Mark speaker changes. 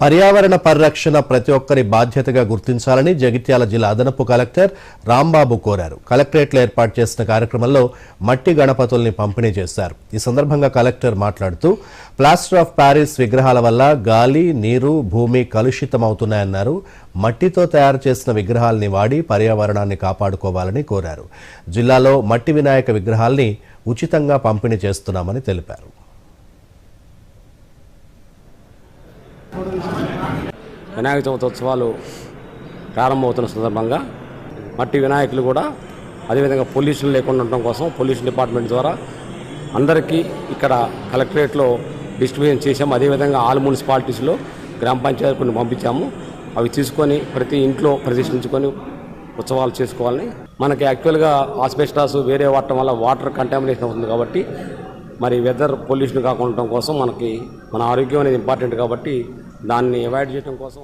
Speaker 1: పర్యావరణ పరిరక్షణ ప్రతి ఒక్కరి బాధ్యతగా గుర్తించాలని జగిత్యాల జిల్లా అదనపు కలెక్టర్ రాంబాబు కోరారు. కలెక్టరేట్లో ఏర్పాటు చేసిన కార్యక్రమంలో మట్టి గణపతుల్ని పంపిణీ చేశారు. ఈ సందర్భంగా కలెక్టర్ మాట్లాడుతూ ప్లాస్టర్ ఆఫ్ ప్యారిస్ విగ్రహాల వల్ల గాలి నీరు భూమి కలుషితమవుతున్నాయన్నారు. మట్టితో తయారు చేసిన విగ్రహాల్ని వాడి పర్యావరణాన్ని కాపాడుకోవాలని కోరారు. జిల్లాలో మట్టి వినాయక విగ్రహాల్ని ఉచితంగా పంపిణీ చేస్తున్నామని తెలిపారు.
Speaker 2: వినాయక చవితి ఉత్సవాలు ప్రారంభమవుతున్న సందర్భంగా మట్టి వినాయకులు కూడా అదేవిధంగా పొల్యూషన్ లేకుండా ఉండటం కోసం పొల్యూషన్ డిపార్ట్మెంట్ ద్వారా అందరికీ ఇక్కడ కలెక్టరేట్లో డిస్ట్రిబ్యూషన్ చేసాము అదేవిధంగా ఆల్ మున్సిపాలిటీస్లో గ్రామ పంచాయతీ కొన్ని పంపించాము. అవి తీసుకొని ప్రతి ఇంట్లో ప్రదర్శించుకొని ఉత్సవాలు చేసుకోవాలని. మనకి యాక్చువల్గా ఆస్బెస్టాస్ వేరే వాడటం వల్ల వాటర్ కంటామినేషన్ అవుతుంది కాబట్టి మరి వెదర్ పొల్యూషన్ కాకుండా కోసం మనకి మన ఆరోగ్యం అనేది ఇంపార్టెంట్ కాబట్టి దాన్ని అవాయిడ్ చేయడం కోసం